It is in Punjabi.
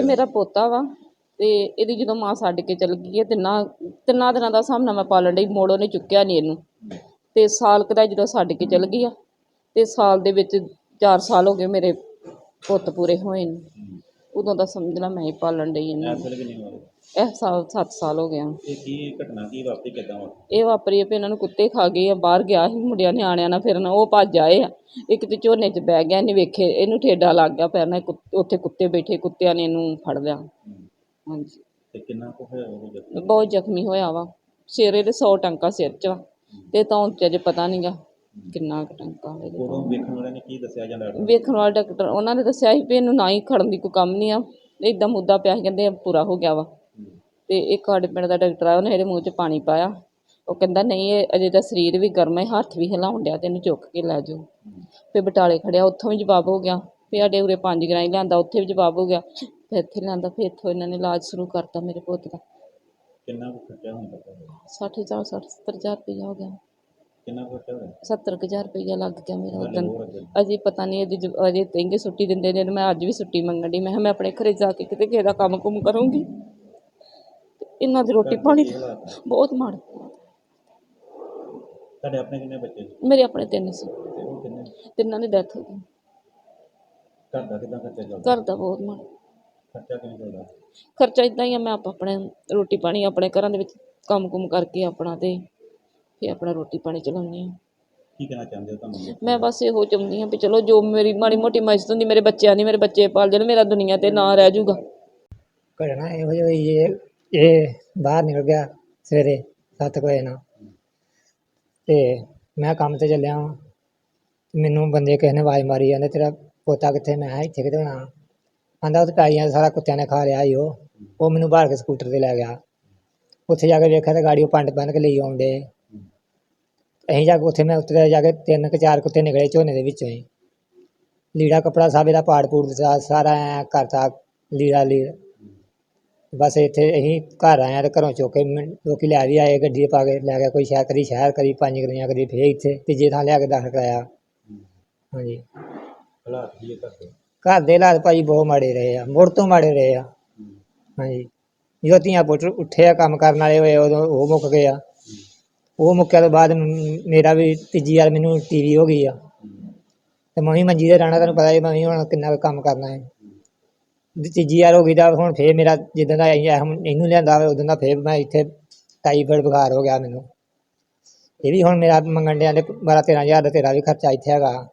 ਇਹ ਮੇਰਾ ਪੋਤਾ ਵਾ ਤੇ ਇਹਦੀ ਜਦੋਂ ਮਾਂ ਛੱਡ ਕੇ ਚਲ ਗਈ ਹੈ, ਤਿੰਨਾਂ ਤਿੰਨਾਂ ਦਿਨਾਂ ਦਾ ਹਿਸਾਬ ਨਾਲ ਮੈਂ ਪਾਲਣ ਲਈ ਮੋੜੋ ਨੇ ਚੁੱਕਿਆ ਨਹੀਂ ਇਹਨੂੰ। ਤੇ ਸਾਲ ਕੁ ਦਾ ਜਦੋਂ ਛੱਡ ਕੇ ਚਲ ਗਈ ਆ, ਤੇ ਸਾਲ ਦੇ ਵਿੱਚ 4 ਸਾਲ ਹੋ ਗਏ ਮੇਰੇ ਪੁੱਤ ਪੂਰੇ ਹੋਏ ਨੂੰ। ਉਦੋਂ ਦਾ ਸਮਝਣਾ ਮੈਂ ਹੀ ਪਾਲਣ ਡਈ ਇਹਨੂੰ। ਇਸ ਵੇਲੇ ਕਿੰਨੀ ਉਮਰ ਹੈ? ਇਹ ਸਾਲ 7 ਸਾਲ ਹੋ ਗਿਆ ਇਹ ਕੀ ਘਟਨਾ ਕੀ ਵਾਪਰੀ ਕਿੱਦਾਂ ਇਹ ਵਾਪਰੀ ਆ ਵੀ ਇਹਨਾਂ ਨੂੰ ਕੁੱਤੇ ਖਾ ਗਏ ਆ ਬਾਹਰ ਗਿਆ ਸੀ ਮੁੰਡਿਆਂ ਨਿਆਣਿਆਂ ਨਾਲ ਫਿਰਨ ਉਹ ਭੱਜ ਆਏ ਆ। ਇੱਕ ਤੇ ਝੋਨੇ 'ਚ ਬਹਿ ਗਿਆ ਇਹਨੇ ਵੇਖੇ ਇਹਨੂੰ ਠੇਡਾ ਲੱਗ ਗਿਆ ਪੈਰ ਨਾਲ ਕੁੱਤ- ਉੱਥੇ ਕੁੱਤੇ ਬੈਠੇ ਕੁੱਤਿਆਂ ਨੇ ਇਹਨੂੰ ਫੜ ਲਿਆ। ਹਾਂਜੀ। ਤੇ ਕਿੰਨਾ ਕੁ ਹੋਇਆ ਉਹ ਜਦ ਬਹੁਤ ਜ਼ਖਮੀ ਹੋਇਆ ਵਾ। ਸਿਰੇ ਦੇ 100 ਟੰਕਾ ਸਿਰ 'ਚ ਵਾ। ਤੇ ਤਾਂ ਚ ਅਜੇ ਪਤਾ ਨਹੀਂਗਾ ਕਿੰਨਾ ਕੁ ਟੰਕਾ ਇਹਦੇ ਉਦੋਂ ਵੇਖਣ ਵਾਲਿਆਂ ਨੇ ਕੀ ਦੱਸਿਆ ਜਾਂ ਡਾਕਟਰ? ਵੇਖਣ ਵਾਲਾ ਡਾਕਟਰ ਉਹਨਾਂ ਨੇ ਦੱਸਿਆ ਸੀ ਵੀ ਇਹਨੂੰ ਨਾ ਹੀ ਖੜਨ ਦੀ ਕੋਈ ਕੰਮ ਨਹੀਂ ਆ। ਇਦਾਂ ਮੁੱਦਾ ਪਿਆ ਸੀ ਕਹਿੰਦੇ ਪੂਰਾ ਹੋ ਗਿਆ ਵਾ। ਤੇ ਇੱਕ ਸਾਡੇ ਪਿੰਡ ਦਾ ਡਾਕਟਰ ਆ ਉਹਨੇ ਇਹਦੇ ਮੂੰਹ 'ਚ ਪਾਣੀ ਪਾਇਆ। ਉਹ ਕਹਿੰਦਾ ਨਹੀਂ ਇਹ ਅਜੇ ਤਾਂ ਸਰੀਰ ਵੀ ਗਰਮ ਹੈ ਹੱਥ ਵੀ ਹਿਲਾਉਣ ਡਿਆ ਤੇ ਇਹਨੂੰ ਚੁੱਕ ਕੇ ਲੈ ਜਾਓ। ਫਿਰ ਬਟਾਲੇ ਖੜਿਆ ਉੱਥੋਂ ਵੀ ਜਵਾਬ ਹੋ ਗਿਆ। ਫਿਰ ਸਾਡੇ ਉਰੇ ਪੰਜ ਗਰਾਈ ਲਿਆਂਦਾ ਉੱਥੇ ਵੀ ਜਵਾਬ ਹੋ ਗਿਆ। ਫਿਰ ਇੱਥੇ ਲਿਆਂਦਾ ਫਿਰ ਇੱਥੋਂ ਇਹਨਾਂ ਨੇ ਇਲਾਜ ਸ਼ੁਰੂ ਕਰਤਾ ਮੇਰੇ ਪੁੱਤ ਦਾ। ਕਿੰਨਾ ਕੁ ਖਰਚਾ ਹੁੰਦਾ ਤੁਹਾਡਾ? ਸੱਠ ਹਜ਼ਾਰ ਸੱਠ ਸੱਤਰ ਹਜ਼ਾਰ ਰੁਪਈਆ ਹੋ ਗਿਆ। ਕਿੰਨਾ ਖਰਚਾ ਹੋਇਆ? ਸੱਤਰ ਕੁ ਹਜ਼ਾਰ ਰੁਪਈਆ ਲੱਗ ਗਿਆ ਮੇਰਾ ਉਦੋਂ ਅਜੇ ਪਤਾ ਨਹੀਂ ਅਜੇ ਜ- ਅਜੇ ਤੈਂਗੇ ਛੁੱਟੀ ਦਿੰਦੇ ਨੇ ਮੈਂ ਅੱਜ ਵੀ ਛੁੱਟੀ ਮੰਗਣ ਦੀ ਮੈਂ ਕਿਹਾ ਮੈਂ ਆਪਣੇ ਘਰੇ ਜਾ ਕੇ ਕਿਤੇ ਕਿਸੇ ਦਾ ਕੰਮ ਕੁਮ ਕਰੂੰਗੀ। ਤੇ ਇਹਨਾਂ ਦੀ ਰੋਟੀ ਪਾਣੀ? ਬਹੁਤ ਮਾੜੇ। ਤੁਹਾਡੇ ਆਪਣੇ ਕਿੰਨੇ ਬੱਚੇ ਸੀ? ਮੇਰੇ ਆਪਣੇ ਤਿੰਨ ਸੀ। ਤੇ ਉਹ ਕਿੰਨੇ? ਤਿੰਨਾਂ ਦੀ ਡੈਥ ਹੋ ਗਈ। ਘਰ ਦਾ ਕਿੱਦਾਂ ਖਰਚਾ ਚੱਲਦਾ? ਘਰ ਦਾ ਬਹੁਤ ਮਾੜਾ। ਖਰਚਾ ਕਿਵੇਂ ਚੱਲਦਾ? ਖਰਚਾ ਇਦਾਂ ਹੀ ਆ ਮੈਂ ਆਪ ਆਪਣੇ ਰੋਟੀ ਪਾਣੀ ਆਪਣੇ ਘਰਾਂ ਦੇ ਵਿੱਚ ਕੰਮ ਕੁਮ ਕਰਕੇ ਆਪਣਾ ਤੇ ਫਿਰ ਆਪਣਾ ਰੋਟੀ ਪਾਣੀ ਚਲਾਉਂਦੀ ਹਾਂ। ਕੀ ਕਹਿਣਾ ਚਾਹੁੰਦੇ ਹੋ ਤੁਹਾਨੂੰ? ਮੈਂ ਬਸ ਇਹੋ ਚਾਹੁੰਦੀ ਹਾਂ ਵੀ ਚਲੋ ਜੋ ਮੇਰੀ ਮਾੜੀ ਮੋਟੀ ਮਦਦ ਹੁੰਦੀ ਮੇਰੇ ਬੱਚਿਆਂ ਦੀ ਮੇਰੇ ਬੱਚੇ ਪਾਲ ਜਾਣ ਮੇਰਾ ਦੁਨੀਆ ਤੇ ਨਾਂ ਰਹਿ ਜਾਊਗਾ। ਘਟਨਾ ਇਹੋ ਜਿਹੀ ਹੋਈ ਇਹ ਇਹ ਬਾਹਰ ਨਿਕਲ ਗਿਆ ਸਵੇਰੇ ਸੱਤ ਕੁ ਵਜੇ ਨਾਲ। ਤੇ ਮੈਂ ਕੰਮ ਤੇ ਚੱਲਿਆ ਵਾਂ। ਮੈਨੂੰ ਬੰਦੇ ਕਿਸੇ ਨੇ ਆਵਾਜ਼ ਮਾਰੀ ਜਾਂਦੇ ਤੇਰਾ ਪੋਤਾ ਕਿੱਥੇ? ਮੈਂ ਕਿਹਾ ਇੱਥੇ ਕਿਤੇ ਹੋਣਾ। ਆਂਦਾ ਉਹ ਪਾਈਆਂ ਸਾਰਾ ਕੁੱਤਿਆਂ ਨੇ ਖਾ ਲਿਆ ਈ ਉਹ। ਉਹ ਮੈਨੂੰ ਬਾਹਰ ਕੇ ਸਕੂਟਰ ਤੇ ਲੈ ਗਿਆ। ਉੱਥੇ ਜਾ ਕੇ ਵੇਖਿਆ ਤੇ ਗਾੜੀ ਉਹ ਪੰਡ ਬੰਨ ਕੇ ਲਈ ਆਉਂਦੇ। ਅਸੀਂ ਜਾ ਕੇ ਉੱਥੇ ਮੈਂ ਉੱਤੇ ਜਾ ਕੇ ਤਿੰਨ ਕੁ ਚਾਰ ਕੁੱਤੇ ਨਿਕਲੇ ਝੋਨੇ ਦੇ ਵਿੱਚੋਂ ਹੀ। ਲੀੜਾ ਕਪੜਾ ਸਭ ਇਹਦਾ ਪਾੜ ਪੂੜ ਦਿੱਤਾ ਸਾਰਾ ਐਂ ਕਰਤਾ ਲੀੜਾ ਲੀੜ ਬਸ ਇੱਥੇ ਅਸੀਂ ਘਰ ਆਏ ਹਾਂ ਤੇ ਘਰੋਂ ਚੁੱਕ ਕੇ ਮੈਂ- ਲੋਕੀ ਲੈ ਵੀ ਆਏ ਗੱਡੀ 'ਚ ਪਾ ਕੇ ਲੈ ਗਿਆ ਕੋਈ ਸ਼ਹਿਰ ਕਦੀ ਸ਼ਹਿਰ ਕਦੀ ਪੰਜ ਗਰੀਆਂ ਕਦੀ ਫੇਰ ਇੱਥੇ ਤੀਜੇ ਥਾਂ ਲਿਆ ਕੇ ਦਾਖਲ ਕਰਾਇਆ। ਹਾਂਜੀ। ਹਾਲਾਤ ਕੀ ਹੈ ਘਰ ਦੇ? ਹਾਲਾਤ ਭਾਜੀ ਬਹੁਤ ਮਾੜੇ ਰਹੇ ਆ ਮੁੜ ਤੋਂ ਮਾੜੇ ਰਹੇ ਆ। ਹਾਂਜੀ। ਜਦੋਂ ਧੀਆਂ ਪੁੱਤ ਉੱਠੇ ਆ ਕੰਮ ਕਰਨ ਵਾਲੇ ਹੋਏ ਉਦੋਂ ਉਹ ਮੁੱਕ ਗਏ ਆ। ਉਹ ਮੁੱਕਿਆ ਤੋਂ ਬਾਅਦ ਮ- ਮੇਰਾ ਵੀ ਤੀਜੀ ਵਾਰ ਮੈਨੂੰ ਟੀਵੀ ਹੋ ਗਈ ਆ। ਤੇ ਮੈਂ ਵੀ ਮੰਜੀ ਤੇ ਰਹਿਣਾ, ਤੁਹਾਨੂੰ ਪਤਾ ਹੀ ਮੈਂ ਵੀ ਹੁਣ ਕਿੰਨਾ ਕੁ ਕੰਮ ਕਰਨਾ ਹੈ। ਤੇ ਤੀਜੀ ਵਾਰ ਹੋ ਗਈ ਤਾਂ ਹੁਣ ਫੇਰ ਮੇਰਾ ਜਿੱਦਾਂ ਦਾ ਇਹ ਹੁਣ ਇਹਨੂੰ ਲਿਆਂਦਾ ਉਦੋਂ ਦਾ ਫੇਰ ਮੈਂ ਇੱਥੇ ਟਾਈਫਾਇਡ ਬੁਖਾਰ ਹੋ ਗਿਆ ਮੈਨੂੰ। ਇਹ ਵੀ ਹੁਣ ਮੇਰਾ ਮੰਗਣ ਡਿਆਂ ਦੇ ਬਾਰਾਂ ਤੇਰਾਂ ਹਜ਼ਾਰ ਦਾ ਤੇਰਾ ਵੀ ਖਰਚਾ ਇੱਥੇ ਹੈਗਾ।